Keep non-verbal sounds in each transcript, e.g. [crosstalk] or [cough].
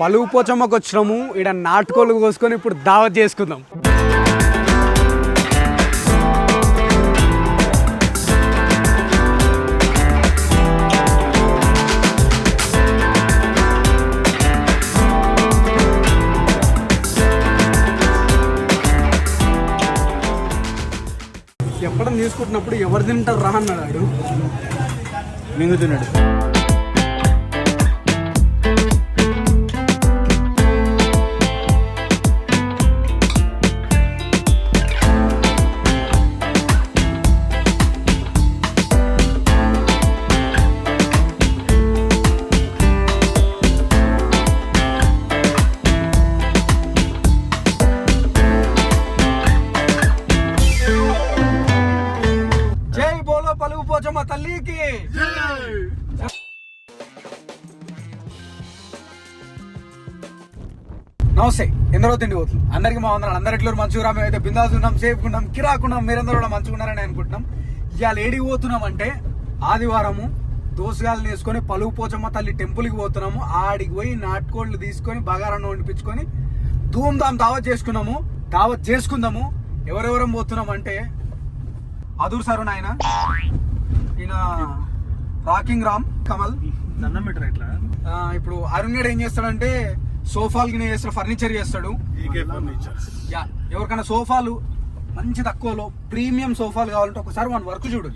పలువు పోచమ్మకు వచ్చినాము ఇక్కడ నాటుకోళ్ళు కోసుకొని ఇప్పుడు దావత్ చేసుకుందాం. చెప్పడం తీసుకుంటున్నప్పుడు ఎవరు తింటారు రా అన్నాడు మింగుతున్నాడు. తిన్నాడు పోచమ్మ తల్లికి. నమస్తే ఎందరో తిండి పోతుంది? అందరికి మా వందనాలు. అందరి ఎట్లు మంచిగా మేము అయితే బిందాస్ ఉన్నాం సేఫ్ ఉన్నాం కిరాకున్నాం మీరందరూ కూడా మంచిగా ఉన్నారని అనుకుంటున్నాం. ఇవాళ ఏడికి పోతున్నాం అంటే ఆదివారము దోసగాలు వేసుకొని పలువు పోచమ్మ తల్లి టెంపుల్కి పోతున్నాము. ఆడికి పోయి నాటుకోళ్ళు తీసుకొని బగారాన్ని వండిపించుకొని ధూమ్ధామ్ దావత్ చేసుకున్నాము. దావత్ చేసుకుందాము. ఎవరెవరం పోతున్నాం అంటే అదూర్ సారు నాయన? ఈయన రాకింగ్ రామ్ కమల్. దండం పెట్టరా ఇట్లా ఇప్పుడు అరుణ్ గడ్ ఏం చేస్తాడంటే సోఫాలు గిన చేస్తాడు ఫర్నిచర్ చేస్తాడు. యా ఎవరికైనా సోఫాలు మంచి తక్కువలో ప్రీమియం సోఫాలు కావాలంటే ఒకసారి వన్ వర్క్ చూడు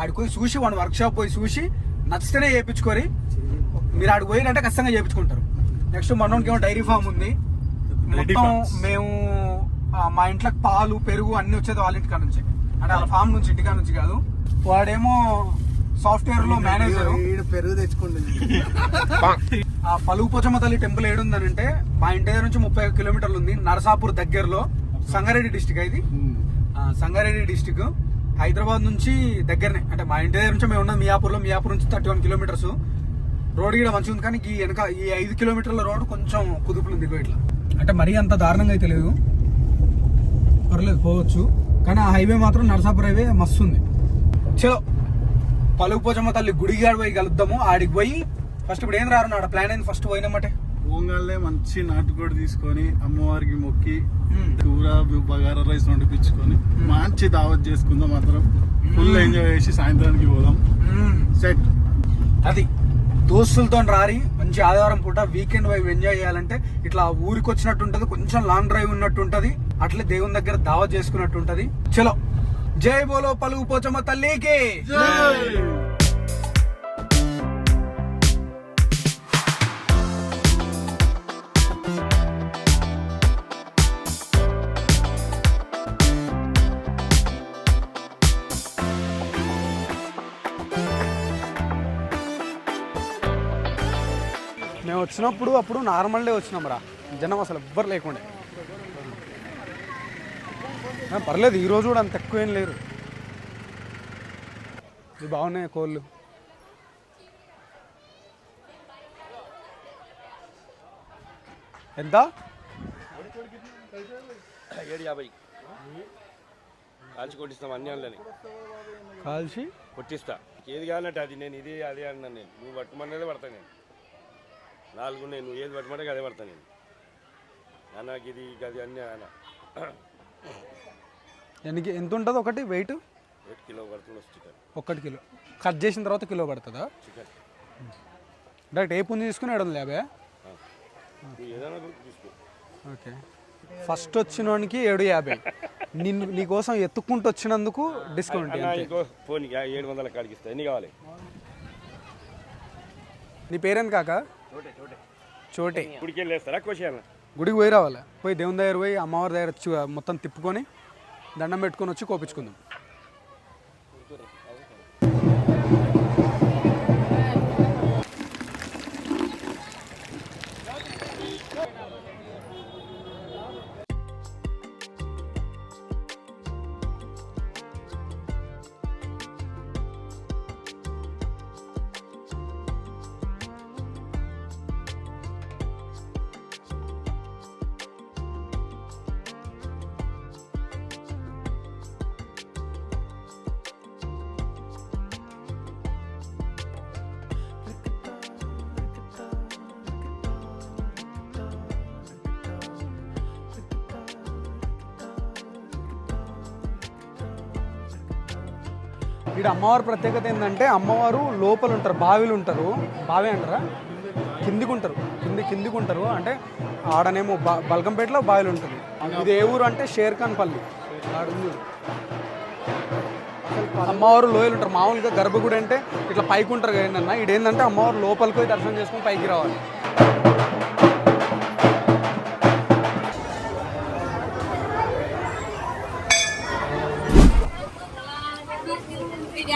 ఆడికి పోయి చూసి వన్ వర్క్ షాప్ పోయి చూసి నచ్చితేనే చేయించుకొని మీరు ఆడికి పోయినంటే ఖచ్చితంగా చేయించుకుంటారు. నెక్స్ట్ మనోనికి ఏమో డైరీ ఫామ్ ఉంది. మొత్తం. మేము మా ఇంట్లోకి పాలు పెరుగు అన్ని వచ్చేది వాళ్ళ ఇంటికాడ నుంచి. అంటే వాళ్ళ ఫామ్ నుంచి ఇంటికాడ నుంచి కాదు. వాడేమో సాఫ్ట్వేర్లో మేనేజర్ పెరుగు తెచ్చుకుంటుంది. ఆ పలువు పోచమ్మ తల్లి టెంపుల్ ఏడుందనంటే మా ఇంటి దగ్గర నుంచి ముప్పై కిలోమీటర్లు ఉంది నరసాపూర్ దగ్గరలో సంగారెడ్డి డిస్టిక్ ఇది? ఆ, సంగారెడ్డి డిస్టిక్ హైదరాబాద్ నుంచి దగ్గరనే అంటే మా ఇంటి దగ్గర నుంచి మేము ఉన్నాం మియాపూర్లో మియాపూర్ నుంచి థర్టీ వన్ కిలోమీటర్స్. రోడ్ కూడా మంచిగా ఉంది కానీ ఈ వెనక ఈ ఐదు కిలోమీటర్ల రోడ్ కొంచెం కుదుపులు ఉంది ఇగో ఇట్లా. అంటే మరీ అంత దారుణంగా అయితే లేదు. పర్లేదు పోవచ్చు. కానీ ఆ హైవే మాత్రం నరసాపూర్ హైవే మస్తు ఉంది. చలో పలువు పోచమ్మ తల్లి గుడిగాడు పోయి కలుద్దాము. ఆడికి పోయి ఫస్ట్ ఇప్పుడు ఏం రారు ఆడ ప్లాన్ అయింది ఫస్ట్ పోయినామటే? ఓంగాళ్ళే మంచి నాటుకోడి తీసుకొని అమ్మవారికి మొక్కి. కూర బగారా రైస్ వండిపించుకొని మంచి దావత్ చేసుకుందాం మాత్రం. ఫుల్ ఎంజాయ్ చేసి సాయంత్రానికి పోదాం. సెట్ అది దోస్తులతో రారి మంచి ఆదివారం పూట వీకెండ్ వైపు ఎంజాయ్ చేయాలంటే ఇట్లా ఊరికి వచ్చినట్టు ఉంటది కొంచెం లాంగ్ డ్రైవ్ ఉన్నట్టు ఉంటది అట్లే దేవుని దగ్గర దావా చేసుకున్నట్టు ఉంటది చలో జై బోలో పలుగు పోచమ్మ తల్లికి. మేము వచ్చినప్పుడు అప్పుడు నార్మల్ డే వచ్చినాం రా. జనం అసలు ఎవ్వరు లేకుండే. పర్లేదు ఈ రోజు కూడా అంత ఎక్కువ ఏం లేరు. ఇవి బాగున్నాయి కోళ్ళు? ఎంత? ఏడు యాభై. కాల్చి కొట్టిస్తాం అన్ని వాళ్ళని కాల్చి? కొట్టిస్తా. ఏది కావాలంటే అది నేను ఇది అదే అన్నాను నేను. నువ్వు పట్టమన్నదే పడతాను నేను. నాలుగు ఉన్నాయి నువ్వు ఏది పట్టమంటే అదే పడతాను నేను. అన్నకి ఇది అది అన్నీ అన్న. ఎన్ని ఎంత ఉంటుంది ఒకటి? వెయిట్ ఎయిట్ కిలో కట్ చేసిన తర్వాత కిలో పడుతుందా? డైరెక్ట్ ఏ పుంజి తీసుకుని ఏడు వందల యాభై ఓకే. ఫస్ట్ వచ్చినోనికి ఏడు యాభై. నిన్ను నీకోసం ఎత్తుక్కుంటూ వచ్చినందుకు డిస్కౌంట్ ఫోన్ ఏడు వందల కాడికి ఇస్తా. ఎన్ని కావాలి? నీ పేరేంది కాక? చోటే గుడికి గుడికి పోయి రావాలి? పోయి దేవుని దగ్గర పోయి అమ్మవారి దగ్గర మొత్తం తిప్పుకొని దండం పెట్టుకొని వచ్చి కోపించుకుందాం. ఇక్కడ అమ్మవారి ప్రత్యేకత ఏంటంటే అమ్మవారు లోపల ఉంటారు బావిలు ఉంటారు. బావి అంటారా? కిందికి ఉంటారు కింది కిందికి ఉంటారు అంటే ఆడనేమో బ బల్కంపేటలో బావిలు ఉంటుంది. ఇది ఏ ఊరు అంటే షేర్ఖాన్ పల్లి అమ్మవారు లోయలు ఉంటారు. మామూలుగా గర్భగుడి అంటే ఇట్లా పైకి ఉంటారు ఏంటన్నా ఇది అమ్మవారు లోపలికి పోయి దర్శనం చేసుకుని పైకి రావాలి.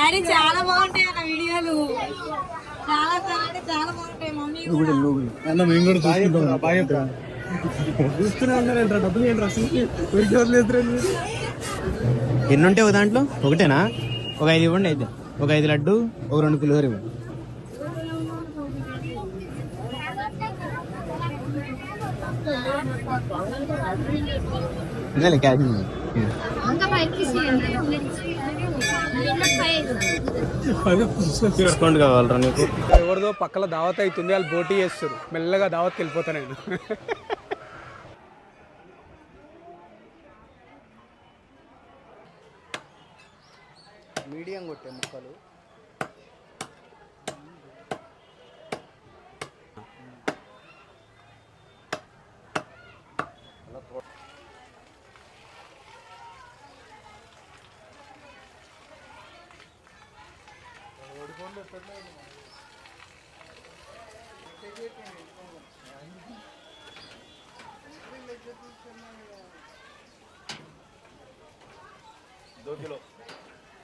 డాడీ చాలా బాగుంటాయి అన్న వీడియోలు. చాలా చాలా అంటే చాలా బాగుంటాయి మమ్మీ కూడా అన్న మేము కూడా చూసుకుంటాం. బాగా ఎన్ని ఉంటాయి ఒక దాంట్లో? ఒకటేనా? ఒక ఐదు ఇవ్వండి అయితే. ఒక ఐదు లడ్డు ఒక రెండు పులిహోర ఇవ్వండి. ఉంది. డిస్కౌంట్ కావాలరా నీకు? ఎవరిదో పక్కల దావత్ అవుతుంది వాళ్ళు బోటీ చేస్తారు. మెల్లగా దావత్కి వెళ్ళిపోతా నేను. మీడియం కొట్టే ముక్కలు.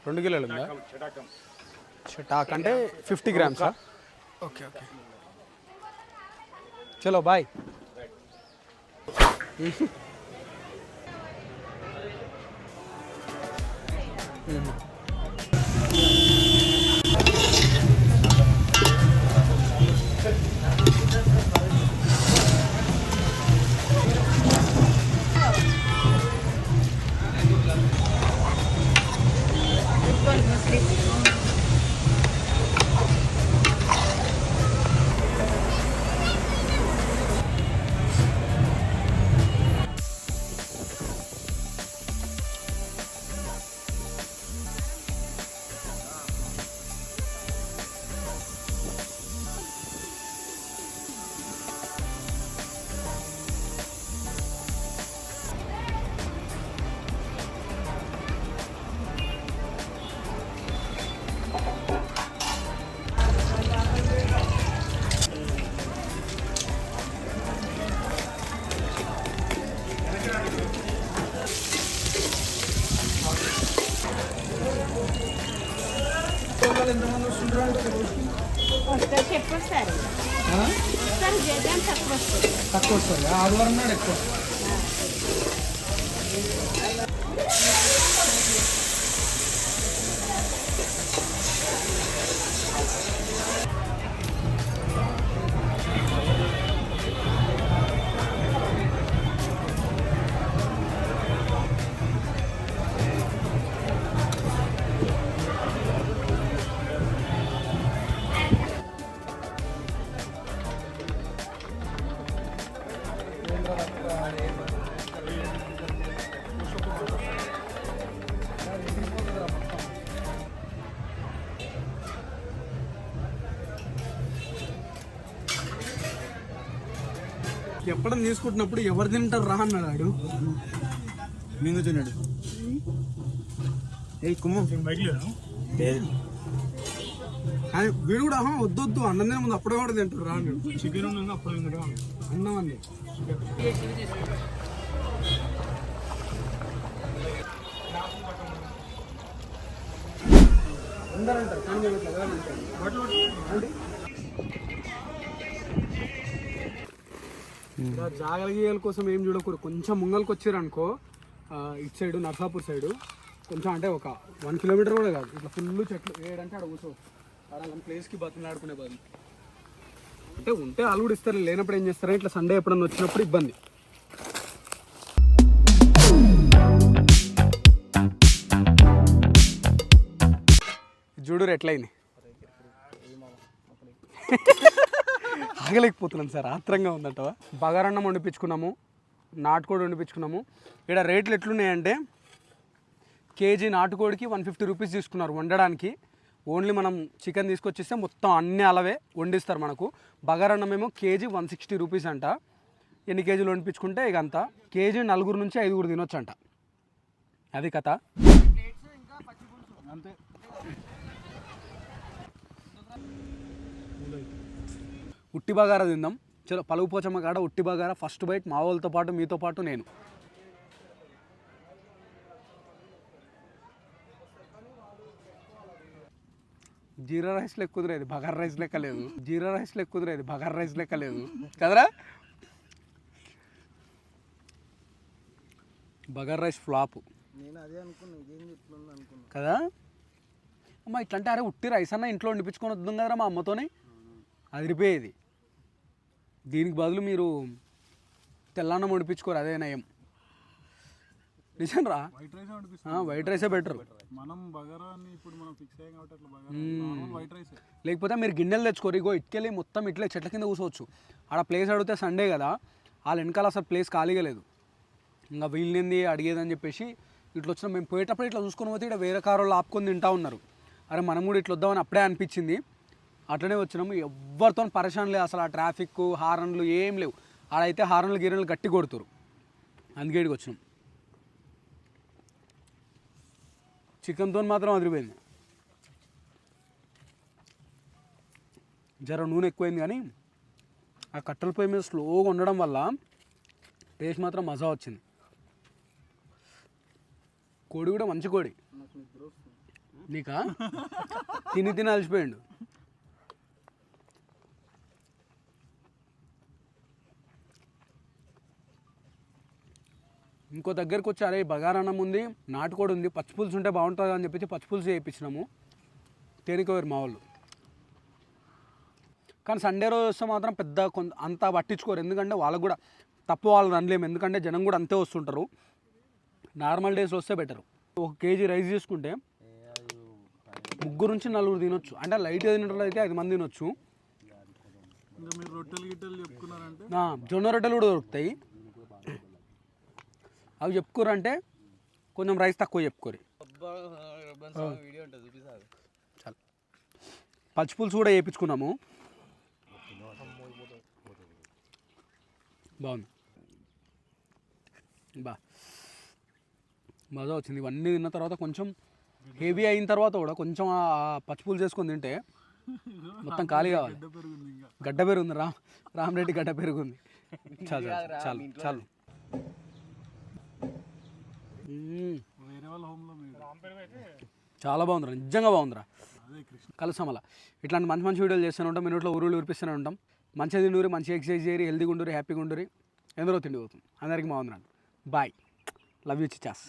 రెండు కిలోలు ఉందా? చటాక్ అంటే ఫిఫ్టీ గ్రామ్సా ఓకే ఓకే. చలో బాయ్. వస్తారు తక్కువ వస్తుంది ఆదివారం నాడు ఎక్కువ ఎప్పడం తీసుకుంటున్నప్పుడు ఎవరు తింటారు రా అన్నాడు ఆడు. నేను కూర్చున్నాడు ఏ కుమ్మ. లేదు ఆయన వీడు కూడా "ఆహా, వద్దు వద్దు అన్నం తినే ముందు అప్పుడే కూడా తింటారు రా అన్నాడు. చికెన్ ఉన్నాక అప్పుడు ఇంకా అన్నం అండి అందరూ కోసం ఏం చూడకూడదు. కొంచెం ముంగల్కి వచ్చారనుకో ఇటు సైడ్ నర్సాపూర్ సైడు కొంచెం అంటే ఒక వన్ కిలోమీటర్ కూడా కాదు. ఇట్లా ఫుల్ చెట్లు ఏడంటే ఆడ కూర్చో. ఆడ ప్లేస్కి బతులు ఆడుకునే బదులు. అంటే ఉంటే వాళ్ళు కూడా ఇస్తారు లేనప్పుడు ఏం చేస్తారు? ఇట్లా సండే ఎప్పుడన్నా వచ్చినప్పుడు ఇబ్బంది. చూడు ఎట్లయింది ఆగలేకపోతున్నాం సార్ ఆత్రంగా ఉందంట బగారన్నం వండిపించుకున్నాము నాటుకోడి వండిపించుకున్నాము. ఇక్కడ రేట్లు ఎట్లున్నాయంటే కేజీ నాటుకోడికి వన్ ఫిఫ్టీ రూపీస్ తీసుకున్నారు వండడానికి. ఓన్లీ మనం చికెన్ తీసుకొచ్చేస్తే మొత్తం అన్ని అలవే వండిస్తారు మనకు. బగారన్నం ఏమో కేజీ వన్ సిక్స్టీ రూపీస్ అంట. ఎన్ని కేజీలు వండిపించుకుంటే ఇక అంతా. కేజీ నలుగురు నుంచి ఐదుగురు తినొచ్చు అంట అది కథ. అంతే ఉట్టి బగారా తిందాం. చలో పలువు పోచమ్మ కాడ ఉట్టి బగారా ఫస్ట్ బైట్ మా వాళ్ళతో పాటు మీతో పాటు నేను. జీరా రైస్ లెక్క కుదిరేది బగారా రైస్ లెక్క లేదు. జీరా రైస్ లెక్క కుదిరేది బగారా రైస్ లెక్క లేదు. కదరా? Bagara rice flop. నేను అదే అనుకున్నా కదా? అమ్మ ఇట్లంటే అరే ఉట్టి రైస్ అన్న ఇంట్లో వండిపించుకొని వద్దాం కదరా మా అమ్మతోని? అదిరిపోయేది. దీనికి బదులు మీరు తెల్లన్నం వండిపించుకోరు అదే నయం. నిజం రా వైట్ రైస్ అనిపిస్తుంది వైట్ రైసే బెటర్ మనం బగారాన్ని ఇప్పుడు మనం ఫిక్స్ అయ్యాం కాబట్టి అట్లా వైట్ రైస్ లేకపోతే మీరు గిన్నెలు తెచ్చుకోరు. ఇగో ఇటుకెళ్ళి మొత్తం ఇట్లే చెట్ల కింద కూర్చోవచ్చు ఆడ ప్లేస్ అడిగితే సండే కదా వాళ్ళ వెనకాల అసలు ప్లేస్ ఖాళీగా లేదు. ఇంకా వీళ్ళనింది అడిగేదని చెప్పేసి ఇట్లా వచ్చిన. మేము పోయేటప్పుడు ఇట్లా చూసుకొని పోతే ఇక్కడ వేరే కారు వాళ్ళు ఆపుకొని తింటా ఉన్నారు. అరే మనం కూడా ఇట్లా వద్దామని అప్పుడే అనిపించింది. అట్లనే వచ్చినాము ఎవరితో పరేషాన్ లేదు. అసలు ఆ ట్రాఫిక్ హారన్లు ఏం లేవు. ఆడైతే హారన్లు గిరణలు గట్టి కొడుతురు. అందుకే ఇక్కడికి వచ్చినాం. చికెన్తో మాత్రం అదిరిపోయింది. జర నూనె ఎక్కువైంది కానీ ఆ కట్టెల పొయ్యి మీద స్లోగా ఉండడం వల్ల టేస్ట్ మాత్రం మజా వచ్చింది. కోడి కూడా మంచి కోడి. నీకా? తిని తిని అలసిపోయిండు. ఇంకో దగ్గరకు వచ్చి అరే బగారన్నం ఉంది నాటుకోడి ఉంది పచ్చిపులుసు ఉంటే బాగుంటుంది? అని చెప్పేసి పచ్చిపులుసు చేయించినాము. తేనికోరు మా వాళ్ళు. కానీ సండే రోజు వస్తే మాత్రం పెద్ద కొంత అంత పట్టించుకోరు. ఎందుకంటే వాళ్ళకు కూడా తప్పు వాళ్ళని అనలేము. ఎందుకంటే జనం కూడా అంతే వస్తుంటారు. నార్మల్ డేస్లో వస్తే బెటర్. ఒక కేజీ రైస్ తీసుకుంటే ముగ్గురు నుంచి నలుగురు తినొచ్చు. అంటే లైట్గా తినట్లు అయితే ఐదు మంది తినొచ్చు. జొన్న రొట్టెలు కూడా దొరుకుతాయి. అవి చెప్పుకోరంటే కొంచెం రైస్ తక్కువ చెప్పుకోరు. చాలు. పచ్చి పులుసు కూడా వేయించుకున్నాము. బాగుంది. బా. మజా వచ్చింది. ఇవన్నీ తిన్న తర్వాత కొంచెం హెవీ అయిన తర్వాత కూడా కొంచెం ఆ పచ్చి పులుసు చేసుకొని తింటే మొత్తం ఖాళీ కావాలి. గడ్డ పెరుగుంది రామ్ రామరెడ్డి గడ్డ పెరుగుంది. [laughs] చాలు చాలు చాలు. వేరే వాళ్ళ హోమ్లో మీరు. చాలా బాగుందిరా నిజంగా బాగుందిరా. అదే కృష్ణ. కలుసాం అలా ఇట్లాంటి మంచి మంచి వీడియోలు చేస్తూనే ఉంటాం మినిట్లో ఊరులు ఊరిపిస్తూనే ఉంటాం. మంచిగా తిండూరి మంచిగా ఎక్సర్సైజ్ చేయరు హెల్తీగా ఉండరు హ్యాపీగా ఉండరు ఎందరో తిండి పోతుంది అందరికీ బాగుంది బాయ్ లవ్ యూ చిచాస్